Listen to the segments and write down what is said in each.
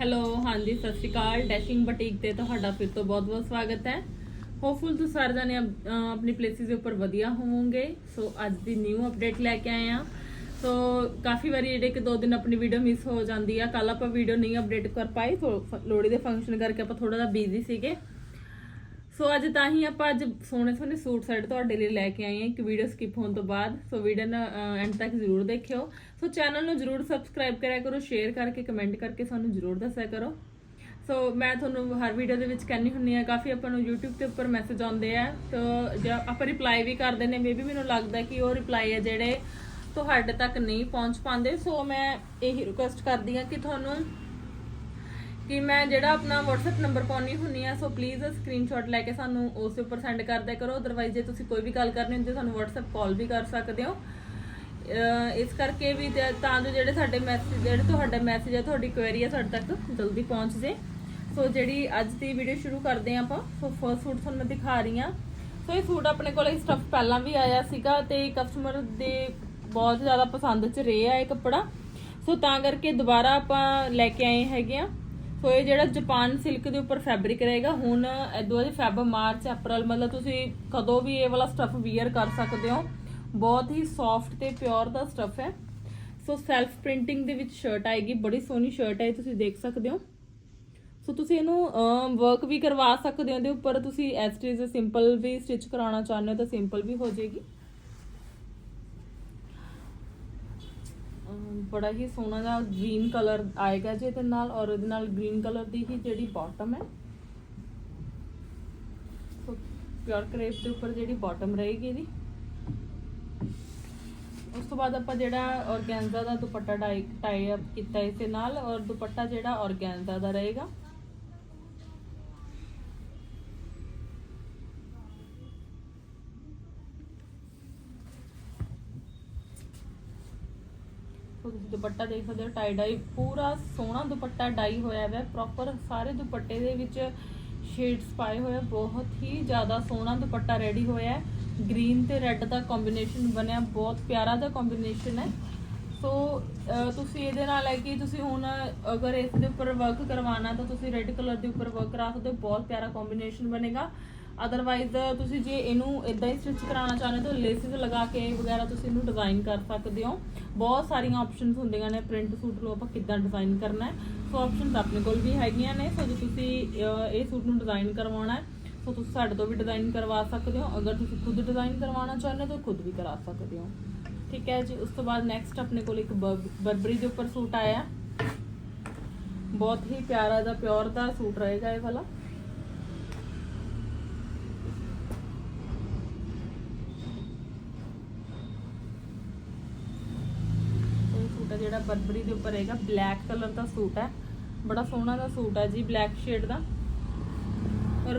Hello ਹਾਂਜੀ, ਸਤਿ ਸ਼੍ਰੀ ਅਕਾਲ। Dashing boutique ਤੇ ਤੁਹਾਡਾ ਫਿਰ ਤੋਂ ਬਹੁਤ-ਬਹੁਤ ਸਵਾਗਤ ਹੈ। ਹੋਪਫੁਲ ਤੁਸੀਂ ਸਾਰੇ ਜਣੇ ਅਪ- ਆਪਣੀ ਪਲੇਸਿਸ ਦੇ ਉੱਪਰ ਵਧੀਆ ਹੋਵੋਗੇ। ਸੋ ਅੱਜ ਦੀ ਨਿਊ ਅਪਡੇਟ ਲੈ ਕੇ ਆਏ ਆ ਸੋ ਕਾਫੀ ਵਾਰੀ ਜਿਹੜੇ ਕਿ ਦੋ ਦਿਨ ਆਪਣੀ ਵੀਡੀਓ ਮਿਸ ਹੋ ਜਾਂਦੀ ਆ। ਕੱਲ ਆਪਾਂ ਵੀਡੀਓ ਨਹੀਂ ਅਪਡੇਟ ਕਰ ਪਾਏ। ਥੋ- ਫ- ਦੇ ਫੰਕਸ਼ਨ ਕਰਕੇ ਆਪਾਂ ਥੋੜਾ ਜਿਹਾ ਬਿਜ਼ੀ ਸੀਗੇ। ਸੋ ਅੱਜ ਤਾਂ ਹੀ ਆਪਾਂ ਅੱਜ ਸੋਹਣੇ ਸੋਹਣੇ ਸੂਟ ਸੈਟ ਤੁਹਾਡੇ ਲਈ ਲੈ ਕੇ ਆਏ ਹਾਂ। ਇੱਕ ਵੀਡੀਓ ਸਕਿਪ ਹੋਣ ਤੋਂ ਬਾਅਦ। ਸੋ ਵੀਡੀਓ ਨਾ ਐਂਡ ਤੱਕ ਜ਼ਰੂਰ ਦੇਖਿਓ। ਸੋ ਚੈਨਲ ਨੂੰ ਜ਼ਰੂਰ ਸਬਸਕ੍ਰਾਈਬ ਕਰਿਆ ਕਰੋ ਸ਼ੇਅਰ ਕਰਕੇ ਕਮੈਂਟ ਕਰਕੇ ਸਾਨੂੰ ਜ਼ਰੂਰ ਦੱਸਿਆ ਕਰੋ। ਸੋ ਮੈਂ ਤੁਹਾਨੂੰ ਹਰ ਵੀਡੀਓ ਦੇ ਵਿੱਚ ਕਹਿੰਦੀ ਹੁੰਨੀ ਆ ਕਾਫੀ ਆਪਾਂ ਨੂੰ YouTube ਤੇ ਉੱਪਰ ਮੈਸੇਜ ਆਉਂਦੇ ਆ। ਤਾਂ ਜੇ ਆਪਾਂ ਰਿਪਲਾਈ ਵੀ ਕਰਦੇ ਨੇ ਮੇਬੀ ਮੈਨੂੰ ਲੱਗਦਾ ਕਿ ਉਹ ਰਿਪਲਾਈ ਹੈ ਜਿਹੜੇ ਤੁਹਾਡੇ ਤੱਕ ਨਹੀਂ ਪਹੁੰਚ ਪਾਉਂਦੇ। ਸੋ ਮੈਂ ਇਹੀ ਰਿਕੁਐਸਟ ਕਰਦੀ ਆ ਕਿ ਤੁਹਾਨੂੰ ਕਿ ਮੈਂ ਜਿਹੜਾ ਆਪਣਾ WhatsApp ਨੰਬਰ ਪਾਉਣੀ ਹੁੰਨੀ ਆ, ਸੋ ਪਲੀਜ਼ ਸਕਰੀਨਸ਼ਾਟ ਲੈ ਕੇ ਸਾਨੂੰ ਉਸ ਦੇ ਉੱਪਰ ਸੈਂਡ ਕਰ ਦਿਆ ਕਰੋ। ਅਦਰਵਾਈਜ਼ ਜੇ ਤੁਸੀਂ ਕੋਈ ਵੀ ਗੱਲ ਕਰਨੀ ਹੁੰਦੀ, ਸਾਨੂੰ WhatsApp ਕਾਲ ਵੀ ਕਰ ਸਕਦੇ ਹੋ। ਇਸ ਕਰਕੇ ਵੀ ਤਾਂ ਜੋ ਜਿਹੜੇ ਸਾਡੇ ਮੈਸੇਜ ਜਿਹੜੇ ਤੁਹਾਡਾ ਮੈਸੇਜ ਹੈ ਤੁਹਾਡੀ ਕੁਐਰੀ ਹੈ ਸਾਡੇ ਤੱਕ ਜਲਦੀ ਪਹੁੰਚ ਜੇ। ਸੋ ਜਿਹੜੀ ਅੱਜ ਦੀ ਵੀਡੀਓ ਸ਼ੁਰੂ ਕਰਦੇ ਹਾਂ ਆਪਾਂ। ਸੋ ਫਰਸਟ ਸੂਟ ਤੁਹਾਨੂੰ ਮੈਂ ਦਿਖਾ ਰਹੀ ਹਾਂ। ਸੋ ਇਹ ਸੂਟ ਆਪਣੇ ਕੋਲ ਇਹ ਸਟਫ ਪਹਿਲਾਂ ਵੀ ਆਇਆ ਸੀਗਾ ਤੇ ਕਸਟਮਰ ਦੇ ਬਹੁਤ ਜ਼ਿਆਦਾ ਪਸੰਦ ਚ ਰਿਹਾ ਇਹ ਕੱਪੜਾ। ਸੋ ਤਾਂ ਕਰਕੇ ਦੁਬਾਰਾ ਆਪਾਂ ਲੈ ਕੇ ਆਏ ਹੈਗੇ ਆ। ਸੋ ਇਹ ਜਿਹੜਾ ਜਾਪਾਨ ਸਿਲਕ ਦੇ ਉੱਪਰ ਫੈਬਰਿਕ ਰਹੇਗਾ, ਹੁਣ ਇਦੋਂ ਬਾਅਦ ਫੈਬ ਮਾਰਚ ਅਪ੍ਰੈਲ ਮਤਲਬ ਤੁਸੀਂ ਕਦੋਂ ਵੀ ਇਹ ਵਾਲਾ ਸਟਫ ਵੀਅਰ ਕਰ ਸਕਦੇ ਹੋ। ਬਹੁਤ ਹੀ ਸੌਫਟ ਤੇ ਪਿਓਰ ਦਾ ਸਟਫ ਹੈ। ਸੋ ਸੈਲਫ ਪ੍ਰਿੰਟਿੰਗ ਦੇ ਵਿੱਚ ਸ਼ਰਟ ਆਏਗੀ, ਬੜੀ ਸੋਹਣੀ ਸ਼ਰਟ ਹੈ ਤੁਸੀਂ ਦੇਖ ਸਕਦੇ ਹੋ। ਸੋ ਤੁਸੀਂ ਇਹਨੂੰ ਵਰਕ ਵੀ ਕਰਵਾ ਸਕਦੇ ਹੋ, ਇਹਦੇ ਉੱਪਰ ਤੁਸੀਂ ਐਸਟੀਜ਼ ਸਿੰਪਲ ਵੀ ਸਟਿਚ ਕਰਾਉਣਾ ਚਾਹੁੰਦੇ ਹੋ ਤਾਂ ਸਿੰਪਲ ਵੀ ਹੋ ਜਾਏਗੀ। ਬੜਾ ਹੀ ਸੋਹਣਾ ਜਿਹਾ ਗ੍ਰੀਨ ਕਲਰ ਆਏਗਾ ਜੀ ਇਹਦੇ ਨਾਲ, ਔਰ ਇਹਦੇ ਨਾਲ ਗ੍ਰੀਨ ਕਲਰ ਦੀ ਹੀ ਜਿਹੜੀ ਬਾਟਮ ਹੈ। ਪਿਓਰ ਕਰੇਪ ਦੇ ਉੱਪਰ ਜਿਹੜੀ ਬਾਟਮ ਰਹੇਗੀ ਇਹਦੀ। ਉਸ ਤੋਂ ਬਾਅਦ ਆਪਾਂ ਜਿਹੜਾ ਔਰਗੈਂਜ਼ਾ ਦਾ ਦੁਪੱਟਾ ਟਾਈ ਟਾਈ ਅਪ ਕੀਤਾ ਇਸ ਦੇ ਨਾਲ, ਔਰ ਦੁਪੱਟਾ ਜਿਹੜਾ ਔਰਗੈਂਜ਼ਾ ਦਾ ਰਹੇਗਾ। ਸੋ ਤੁਸੀਂ ਦੁਪੱਟਾ ਦੇਖ ਸਕਦੇ ਹੋ ਟਾਈ ਡਾਈ ਪੂਰਾ ਸੋਹਣਾ ਦੁਪੱਟਾ ਡਾਈ ਹੋਇਆ ਹੈ ਪ੍ਰੋਪਰ ਸਾਰੇ ਦੁਪੱਟੇ ਦੇ ਵਿੱਚ ਸ਼ੇਡਸ ਪਾਏ ਹੋਏ ਬਹੁਤ ਹੀ ਜ਼ਿਆਦਾ ਸੋਹਣਾ ਦੁਪੱਟਾ ਰੈਡੀ ਹੋਇਆ ਹੈ। ਗ੍ਰੀਨ ਤੇ ਰੈੱਡ ਦਾ ਕੰਬੀਨੇਸ਼ਨ ਬਣਿਆ, ਬਹੁਤ ਪਿਆਰਾ ਦਾ ਕੰਬੀਨੇਸ਼ਨ ਹੈ। ਸੋ ਤੁਸੀਂ ਇਹਦੇ ਨਾਲ ਹੈ ਕਿ ਤੁਸੀਂ ਹੁਣ ਅਗਰ ਇਸ ਦੇ ਉੱਪਰ ਵਰਕ ਕਰਵਾਉਣਾ, ਤਾਂ ਤੁਸੀਂ ਰੈੱਡ ਕਲਰ ਦੇ ਉੱਪਰ ਵਰਕ ਕਰਾ ਸਕਦੇ ਹੋ, ਬਹੁਤ ਪਿਆਰਾ ਕੰਬੀਨੇਸ਼ਨ ਬਣੇਗਾ। ਅਦਰਵਾਈਜ਼ ਤੁਸੀਂ ਜੇ ਇਹਨੂੰ ਇਦਾਂ ਹੀ ਸਟਿਚ ਕਰਾਉਣਾ ਚਾਹੁੰਦੇ ਹੋ ਤਾਂ ਲੇਸਿਸ ਲਗਾ ਕੇ ਵਗੈਰਾ ਤੁਸੀਂ ਇਹਨੂੰ ਡਿਜ਼ਾਈਨ ਕਰ ਸਕਦੇ ਹੋ। ਬਹੁਤ ਸਾਰੀਆਂ ਆਪਸ਼ਨਸ ਹੁੰਦੀਆਂ ਨੇ ਪ੍ਰਿੰਟ ਸੂਟ ਨੂੰ ਆਪਾਂ ਕਿੱਦਾਂ ਡਿਜ਼ਾਈਨ ਕਰਨਾ ਹੈ। ਸੋ ਆਪਸ਼ਨਸ ਆਪਣੇ ਕੋਲ ਵੀ ਹੈਗੀਆਂ ਨੇ। ਸੋ ਜੇ ਤੁਸੀਂ ਇਹ ਸੂਟ ਨੂੰ ਡਿਜ਼ਾਈਨ ਕਰਵਾਉਣਾ ਹੈ ਸੋ ਤੁਸੀਂ ਸਾਡੇ ਤੋਂ ਵੀ ਡਿਜ਼ਾਈਨ ਕਰਵਾ ਸਕਦੇ ਹੋ। ਅਗਰ ਤੁਸੀਂ ਖੁਦ ਡਿਜ਼ਾਈਨ ਕਰਵਾਉਣਾ ਚਾਹੁੰਦੇ ਹੋ ਤਾਂ ਖੁਦ ਵੀ ਕਰਾ ਸਕਦੇ ਹੋ। ਠੀਕ ਹੈ ਜੀ, ਉਸ ਤੋਂ ਬਾਅਦ ਨੈਕਸਟ ਆਪਣੇ ਕੋਲ ਇੱਕ ਬਰ- ਬਰਬਰੀ ਦੇ ਉੱਪਰ ਸੂਟ ਆਇਆ। ਬਹੁਤ ਹੀ ਪਿਆਰਾ ਦਾ ਪਿਓਰ ਦਾ ਸੂਟ ਰਹੇਗਾ ਇਹ ਵਾਲਾ ਇਹ ਸੂਟ ਹੈ ਜਿਹੜਾ ਬਰਬਰੀ ਦੇ ਉੱਪਰ ਰਹੇਗਾ। ਬਲੈਕ ਕਲਰ ਦਾ ਸੂਟ ਹੈ। ਬੜਾ ਸੋਹਣਾ ਦਾ ਸੂਟ ਹੈ ਜੀ ਬਲੈਕ ਸ਼ੇਡ ਦਾ। ਔਰ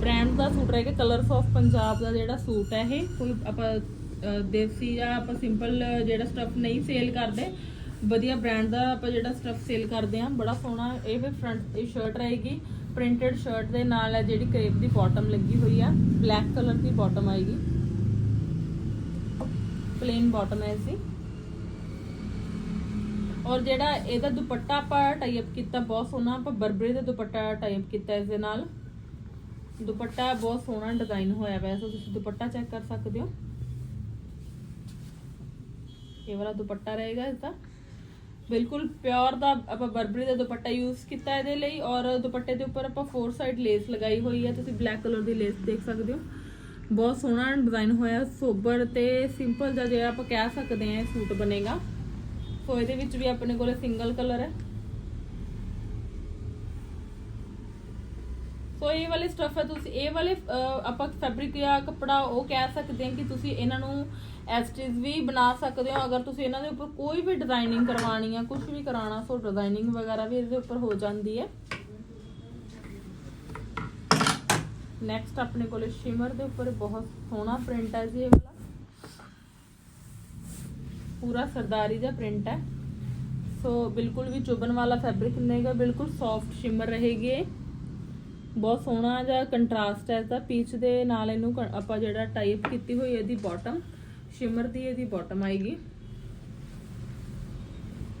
ਬ੍ਰਾਂਡ ਦਾ ਸੂਟ ਰਹੇਗਾ ਕਲਰਸ ਆਫ ਪੰਜਾਬ ਦਾ ਜਿਹੜਾ ਸੂਟ ਹੈ ਇਹ। ਕੋਈ ਆਪਾਂ ਦੇਸੀ ਜਾਂ ਆਪਾਂ ਸਿੰਪਲ ਜਿਹੜਾ ਸਟਫ ਨਹੀਂ ਸੇਲ ਕਰਦੇ। ਵਧੀਆ ਬ੍ਰਾਂਡ ਦਾ ਆਪਾਂ ਜਿਹੜਾ ਸਟਫ ਸੇਲ ਕਰਦੇ ਆ ਬੜਾ ਸੋਹਣਾ ਇਹ ਵੀ ਫਰੰਟ ਇਹ ਸ਼ਰਟ ਰਹੇਗੀ। ਪ੍ਰਿੰਟਡ ਸ਼ਰਟ ਦੇ ਨਾਲ ਹੈ ਜਿਹੜੀ ਕਰੇਪ ਦੀ ਬਾਟਮ ਲੱਗੀ ਹੋਈ ਆ। ਬਲੈਕ ਕਲਰ ਦੀ ਬਾਟਮ ਆਏਗੀ। ਪਲੇਨ ਬਾਟਮ ਹੈ ਇਸਦੀ ਔਰ ਜਿਹੜਾ ਇਹਦਾ ਦੁਪੱਟਾ ਆਪਾਂ ਟਾਈ ਕੀਤਾ ਬਹੁਤ ਸੋਹਣਾ, ਆਪਾਂ ਬਰਬਰੀ ਦਾ ਦੁਪੱਟਾ ਟਾਈ ਕੀਤਾ ਇਸ ਦੇ ਨਾਲ। ਦੁਪੱਟਾ ਬਹੁਤ ਸੋਹਣਾ ਡਿਜ਼ਾਈਨ ਹੋਇਆ ਵੈਸੇ ਤੁਸੀਂ ਦੁਪੱਟਾ ਚੈੱਕ ਕਰ ਸਕਦੇ ਹੋ। ਇਹ ਵਾਲਾ ਦੁਪੱਟਾ ਰਹੇਗਾ ਇਸਦਾ। ਬਿਲਕੁਲ ਪਿਓਰ ਦਾ ਆਪਾਂ ਬਰਬਰੀ ਦਾ ਦੁਪੱਟਾ ਯੂਜ਼ ਕੀਤਾ ਇਹਦੇ ਲਈ, ਔਰ ਦੁਪੱਟੇ ਦੇ ਉੱਪਰ ਆਪਾਂ ਫੋਰ ਸਾਈਡ ਲੇਸ ਲਗਾਈ ਹੋਈ ਹੈ, ਤੁਸੀਂ ਬਲੈਕ ਕਲਰ ਦੀ ਲੇਸ ਦੇਖ ਸਕਦੇ ਹੋ। ਬਹੁਤ ਸੋਹਣਾ ਡਿਜ਼ਾਈਨ ਹੋਇਆ, ਸੋਬਰ ਤੇ ਸਿੰਪਲ ਜਿਹਾ ਜਿਹੜਾ ਆਪਾਂ ਕਹਿ ਸਕਦੇ ਹਾਂ ਇਹ ਸੂਟ ਬਣੇਗਾ। ਸੋ ਇਹਦੇ ਵਿੱਚ ਵੀ ਆਪਣੇ ਕੋਲ ਸਿੰਗਲ ਕਲਰ ਹੈ। ਸੋ ਇਹ ਵਾਲੇ ਸਟਫ ਹੈ, ਤੁਸੀਂ, ਇਹ ਵਾਲੇ ਆਪਾਂ ਫੈਬਰਿਕ ਜਾਂ ਕੱਪੜਾ ਉਹ ਕਹਿ ਸਕਦੇ ਹਾਂ ਕਿ ਤੁਸੀਂ ਇਹਨਾਂ ਨੂੰ ਐਸਟਿਸ ਵੀ ਬਣਾ ਸਕਦੇ ਹੋ। ਅਗਰ ਤੁਸੀਂ ਇਹਨਾਂ ਦੇ ਉੱਪਰ ਕੋਈ ਵੀ ਡਿਜ਼ਾਈਨਿੰਗ ਕਰਵਾਉਣੀ ਹੈ ਕੁਝ ਵੀ ਕਰਾਉਣਾ, ਸੋ ਡਿਜ਼ਾਈਨਿੰਗ ਵਗੈਰਾ ਵੀ ਇਹਦੇ ਉੱਪਰ ਹੋ ਜਾਂਦੀ ਹੈ। ਨੈਕਸਟ ਆਪਣੇ ਕੋਲ ਸ਼ਿਮਰ ਦੇ ਉੱਪਰ ਬਹੁਤ ਸੋਹਣਾ ਪ੍ਰਿੰਟ ਹੈ ਜੀ ਇਹ ਵਾਲਾ। ਪੂਰਾ ਸਰਦਾਰੀ ਦਾ ਪ੍ਰਿੰਟ ਹੈ। ਸੋ ਬਿਲਕੁਲ ਵੀ ਚੁਭਣ ਵਾਲਾ ਫੈਬਰਿਕ ਨਹੀਂ ਹੈਗਾ, ਬਿਲਕੁਲ ਸੌਫਟ ਸ਼ਿਮਰ ਰਹੇਗੀ ਬਹੁਤ ਸੋਹਣਾ ਜਿਹਾ ਕੰਟਰਾਸਟ ਹੈ ਇਸਦਾ ਪੀਚ ਦੇ ਨਾਲ ਇਹਨੂੰ ਕ- ਆਪਾਂ ਜਿਹੜਾ ਟਾਈਪ ਕੀਤੀ ਹੋਈ ਇਹਦੀ ਬਾਟਮ ਸ਼ਿਮਰ ਦੀ ਇਹਦੀ ਬਾਟਮ ਆਏਗੀ।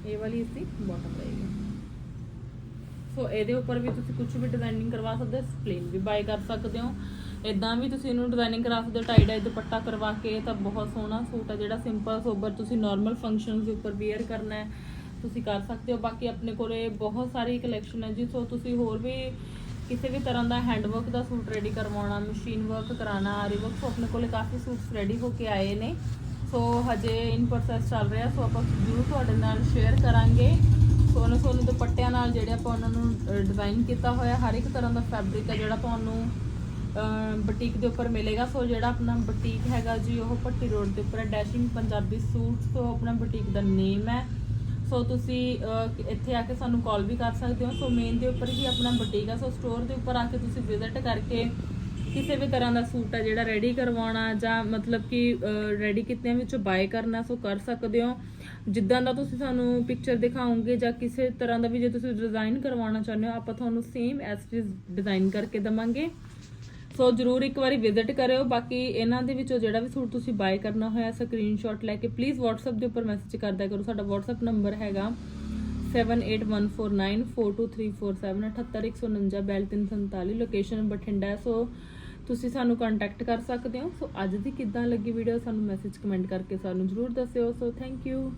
ਇਹ ਵਾਲੀ ਇਸਦੀ ਬਾਟਮ ਰਹੇਗੀ। ਸੋ ਇਹਦੇ ਉੱਪਰ ਵੀ ਤੁਸੀਂ ਕੁਝ ਵੀ ਡਿਜ਼ਾਈਨਿੰਗ ਕਰਵਾ ਸਕਦੇ ਹੋ ਸਪਲੇਨ ਵੀ ਬਾਈ ਕਰ ਸਕਦੇ ਹੋ। ਇਦਾਂ ਵੀ ਤੁਸੀਂ ਇਹਨੂੰ ਡਿਜ਼ਾਈਨਿੰਗ ਕਰਾ ਸਕਦੇ ਹੋ ਟਾਈ ਡਾਈ ਦੁਪੱਟਾ ਕਰਵਾ ਕੇ ਤਾਂ ਬਹੁਤ ਸੋਹਣਾ ਸੂਟ ਹੈ ਜਿਹੜਾ ਸਿੰਪਲ ਸੋਬਰ ਤੁਸੀਂ ਨਾਰਮਲ ਫੰਕਸ਼ਨਸ ਦੇ ਉੱਪਰ ਵੇਅਰ ਕਰਨਾ ਹੈ, ਤੁਸੀਂ ਕਰ ਸਕਦੇ ਹੋ। ਬਾਕੀ ਆਪਣੇ ਕੋਲੇ ਬਹੁਤ ਸਾਰੀ ਕਲੈਕਸ਼ਨ ਹੈ ਜੀ, ਸੋ ਤੁਸੀਂ ਹੋਰ ਵੀ ਕਿਸੇ ਵੀ ਤਰ੍ਹਾਂ ਦਾ ਹੈਂਡਵਰਕ ਦਾ ਸੂਟ ਰੈਡੀ ਕਰਵਾਉਣਾ ਮਸ਼ੀਨ ਵਰਕ ਕਰਾਉਣਾ, ਆਰੀ ਵਰਕ ਸੋ ਆਪਣੇ ਕੋਲੇ ਕਾਫੀ ਸੂਟਸ ਰੈਡੀ ਹੋ ਕੇ ਆਏ ਨੇ। ਸੋ ਹਜੇ ਇਨ ਪ੍ਰੋਸੈਸ ਚੱਲ ਰਿਹਾ, ਸੋ ਆਪਾਂ ਜ਼ਰੂਰ ਤੁਹਾਡੇ ਨਾਲ ਸ਼ੇਅਰ ਕਰਾਂਗੇ। ਸੋਨੇ ਸੋਨੇ ਦੁਪੱਟਿਆਂ ਨਾਲ ਜਿਹੜੇ ਆਪਾਂ ਉਹਨਾਂ ਨੂੰ ਡਿਜ਼ਾਈਨ ਕੀਤਾ ਹੋਇਆ, ਹਰ ਇੱਕ ਤਰ੍ਹਾਂ ਦਾ ਫੈਬਰਿਕ ਹੈ ਜਿਹੜਾ ਤੁਹਾਨੂੰ ਬੁਟੀਕ ਦੇ ਉੱਪਰ ਮਿਲੇਗਾ। ਸੋ ਜਿਹੜਾ ਆਪਣਾ ਬੁਟੀਕ ਹੈਗਾ ਜੀ, ਉਹ ਪੱਟੀ ਰੋਡ ਦੇ ਉੱਪਰ ਡੈਸ਼ਿੰਗ ਪੰਜਾਬੀ ਸੂਟ ਸੋ ਆਪਣਾ ਬੁਟੀਕ ਦਾ ਨੇਮ ਹੈ। ਸੋ ਤੁਸੀਂ ਇੱਥੇ ਆ ਕੇ ਸਾਨੂੰ ਕਾਲ ਵੀ ਕਰ ਸਕਦੇ ਹੋ। ਸੋ ਮੇਨ ਦੇ ਉੱਪਰ ਹੀ ਆਪਣਾ ਬੁਟੀਕ ਹੈ ਸੋ ਸਟੋਰ ਦੇ ਉੱਪਰ ਆ ਕੇ ਤੁਸੀਂ ਵਿਜ਼ਿਟ ਕਰਕੇ ਕਿਸੇ ਵੀ ਤਰ੍ਹਾਂ ਦਾ ਸੂਟ ਹੈ ਜਿਹੜਾ ਰੈਡੀ ਕਰਵਾਉਣਾ ਜਾਂ ਮਤਲਬ ਕਿ ਰੈਡੀ ਕਿਤਨਿਆਂ ਵਿੱਚੋਂ ਬਾਏ ਕਰਨਾ, ਸੋ ਕਰ ਸਕਦੇ ਹੋ। ਜਿੱਦਾਂ ਦਾ ਤੁਸੀਂ ਸਾਨੂੰ ਪਿਕਚਰ ਦਿਖਾਓਗੇ ਜਾਂ ਕਿਸੇ ਤਰ੍ਹਾਂ ਦਾ ਵੀ ਜੇ ਤੁਸੀਂ ਡਿਜ਼ਾਈਨ ਕਰਵਾਉਣਾ ਚਾਹੁੰਦੇ ਹੋ, ਆਪਾਂ ਤੁਹਾਨੂੰ ਸੇਮ ਐਸ ਡਿਜ਼ਾਈਨ ਕਰਕੇ ਦਵਾਂਗੇ। ਸੋ ਜਰੂਰ ਇੱਕ ਵਾਰੀ ਵਿਜ਼ਿਟ ਕਰਿਓ। ਬਾਕੀ ਇਹਨਾਂ ਦੇ ਵਿੱਚੋਂ ਜਿਹੜਾ ਵੀ ਸੂਟ ਤੁਸੀਂ ਬਾਏ ਕਰਨਾ ਹੋਇਆ ਸਕਰੀਨਸ਼ਾਟ ਲੈ ਕੇ ਪਲੀਜ਼ WhatsApp ਦੇ ਉੱਪਰ ਮੈਸੇਜ ਕਰਦਾ ਕਰੋ। ਸਾਡਾ WhatsApp ਨੰਬਰ ਹੈਗਾ 7814942347 78149 ਬੈਲ 347 ਲੋਕੇਸ਼ਨ ਬਠਿੰਡਾ ਸੋ ਤੁਸੀਂ ਸਾਨੂੰ ਕੰਟੈਕਟ ਕਰ ਸਕਦੇ ਹੋ। ਸੋ ਅੱਜ ਦੀ ਕਿੱਦਾਂ ਲੱਗੀ ਵੀਡੀਓ ਸਾਨੂੰ ਮੈਸੇਜ ਕਮੈਂਟ ਕਰਕੇ ਸਾਨੂੰ ਜਰੂਰ ਦੱਸਿਓ। So thank you